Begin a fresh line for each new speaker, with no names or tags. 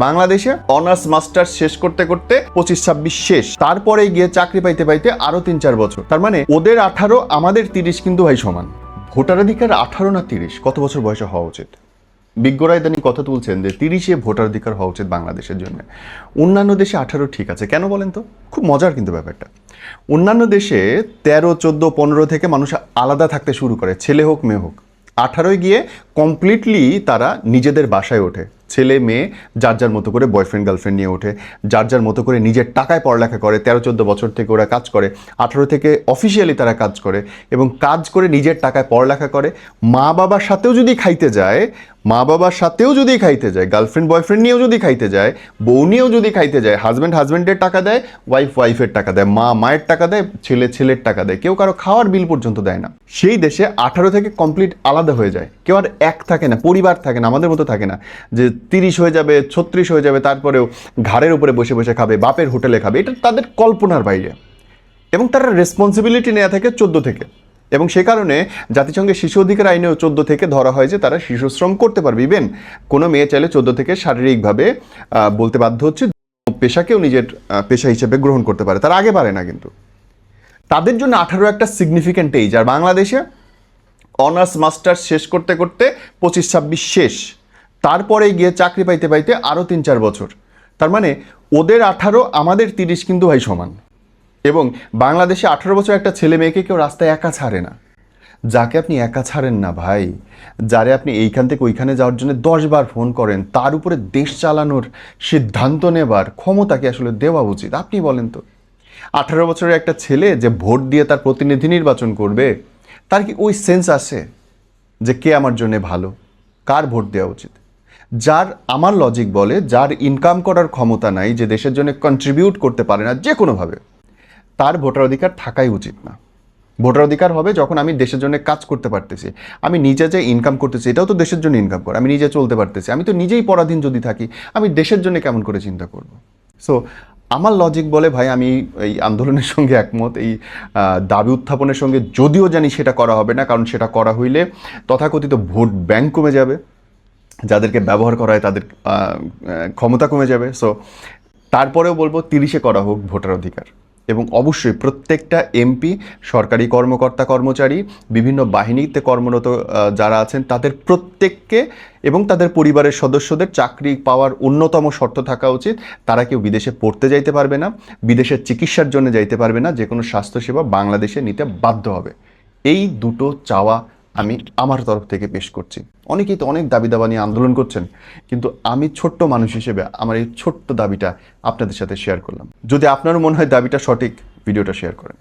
বাংলাদেশে honours, masters শেষ করতে করতে পঁচিশ, ছাব্বিশ শেষ। তারপরে গিয়ে চাকরি পাইতে পাইতে আরও তিন, চার বছর। তার মানে ওদের আঠারো, আমাদের তিরিশ কিন্তু ভাই সমান। ভোটাধিকার আঠারো না তিরিশ? কত বছর বয়সে হওয়া উচিত? বিজ্ঞরা ইদানি কথা তুলছেন যে তিরিশে ভোটাধিকার হওয়া উচিত বাংলাদেশের জন্য। অন্যান্য দেশে আঠারো ঠিক আছে। কেন বলেন তো? খুব মজার কিন্তু ব্যাপারটা। অন্যান্য দেশে তেরো, চোদ্দ, পনেরো থেকে মানুষ আলাদা থাকতে শুরু করে, ছেলে হোক, মেয়ে হোক। আঠারোয় গিয়ে কমপ্লিটলি তারা নিজেদের বাসায় ওঠে। ছেলে মেয়ে, যার যার মতো করে বয়ফ্রেন্ড গার্লফ্রেন্ড নিয়ে ওঠে, যার যার মতো করে নিজের টাকায় পড়ালেখা করে, তেরো, চোদ্দ বছর থেকে ওরা কাজ করে, আঠারো থেকে অফিসিয়ালি তারা কাজ করে এবং কাজ করে নিজের টাকায় পড়ালেখা করে মা বাবার সাথেও যদি খাইতে যায় মা বাবার সাথেও যদি খাইতে যায় গার্লফ্রেন্ড বয়ফ্রেন্ড নিয়েও যদি খাইতে যায়, বউ নিয়েও যদি খাইতে যায় হাজব্যান্ড হাজব্যান্ডের টাকা দেয় ওয়াইফ ওয়াইফের টাকা দেয়, মা মায়ের টাকা দেয়, ছেলে, ছেলের টাকা দেয়, কেউ কারও খাওয়ার বিল পর্যন্ত দেয় না। সেই দেশে আঠারো থেকে কমপ্লিট আলাদা হয়ে যায়। কেউ আর এক থাকে না, পরিবার থাকে না, আমাদের মতো থাকে না, যে তিরিশ হয়ে যাবে, ছত্রিশ হয়ে যাবে, তারপরেও ঘাড়ের উপরে বসে বসে খাবে, বাপের হোটেলে খাবে, এটা তাদের কল্পনার বাইরে। এবং তারা রেসপন্সিবিলিটি নেওয়া থাকে চোদ্দ থেকে। এবং সে কারণে জাতিসংঘের শিশু অধিকার আইনেও চোদ্দ থেকে ধরা হয় যে তারা শিশু শ্রম করতে পারবে। ইভেন কোনো মেয়ে চাইলে চোদ্দ থেকে শারীরিকভাবে বলতে বাধ্য হচ্ছে পেশাকেও নিজের পেশা হিসেবে গ্রহণ করতে পারে। তার আগে পারে না কিন্তু। তাদের জন্য আঠারো একটা সিগনিফিক্যান্ট এইজ আর বাংলাদেশে অনার্স মাস্টার্স শেষ করতে করতে পঁচিশ ছাব্বিশ শেষ। তারপরে গিয়ে চাকরি পাইতে পাইতে আরও তিন চার বছর। তার মানে ওদের আঠারো, আমাদের তিরিশ কিন্তু ভাই সমান। এবং বাংলাদেশে আঠারো বছর একটা ছেলে মেয়েকে কেউ রাস্তায় একা ছাড়ে না। যাকে আপনি একা ছাড়েন না ভাই, যারে আপনি এইখান থেকে ওইখানে যাওয়ার জন্য দশবার ফোন করেন, তার উপরে দেশ চালানোর সিদ্ধান্ত নেবার ক্ষমতাকে আসলে দেওয়া উচিত। আপনি বলেন তো, আঠারো বছরের একটা ছেলে যে ভোট দিয়ে তার প্রতিনিধি নির্বাচন করবে, তার কি ওই সেন্স আছে যে কে আমার জন্য ভালো? কার ভোট দেওয়া উচিত? যার, আমার লজিক বলে, যার ইনকাম করার ক্ষমতা নাই, যে দেশের জন্য কন্ট্রিবিউট করতে পারে না, যে কোনোভাবে। তার ভোটার অধিকার থাকাই উচিত না। ভোটার অধিকার হবে যখন আমি দেশের জন্য কাজ করতে পারতেছি। আমি নিজে যে ইনকাম করতেছি, এটাও তো দেশের জন্য ইনকাম করা। আমি নিজে চলতে পারতেছি। আমি তো নিজেই পরাধীন যদি থাকি, আমি দেশের জন্য কেমন করে চিন্তা করব? সো আমার লজিক বলে ভাই, আমি এই আন্দোলনের সঙ্গে একমত। এই দাবি উত্থাপনের সঙ্গে যদিও জানি সেটা করা হবে না, কারণ সেটা করা হইলে তথাকথিত ভোট ব্যাংক কমে যাবে। যাদেরকে ব্যবহার করা হয় তাদের ক্ষমতা কমে যাবে। সো তারপরেও বলব তিরিশে করা হোক ভোটার অধিকার। এবং অবশ্যই প্রত্যেকটা এমপি সরকারি কর্মকর্তা কর্মচারী, বিভিন্ন বাহিনীতে কর্মরত যারা আছেন, তাদের প্রত্যেককে এবং তাদের পরিবারের সদস্যদের চাকরি পাওয়ার অন্যতম শর্ত থাকা উচিত। তারা কেউ বিদেশে পড়তে যাইতে পারবে না, বিদেশের চিকিৎসার জন্য যাইতে পারবে না যে কোনো স্বাস্থ্যসেবা বাংলাদেশে নিতে বাধ্য হবে। এই দুটো চাওয়া আমি আমার তরফ থেকে পেশ করছি। অনেকেই তো অনেক দাবি দাবা নিয়ে আন্দোলন করছেন, কিন্তু আমি ছোট্ট মানুষ হিসেবে আমার এই ছোট্ট দাবিটা আপনাদের সাথে শেয়ার করলাম। যদি আপনারও মনে হয় দাবিটা সঠিক, ভিডিওটা শেয়ার করেন।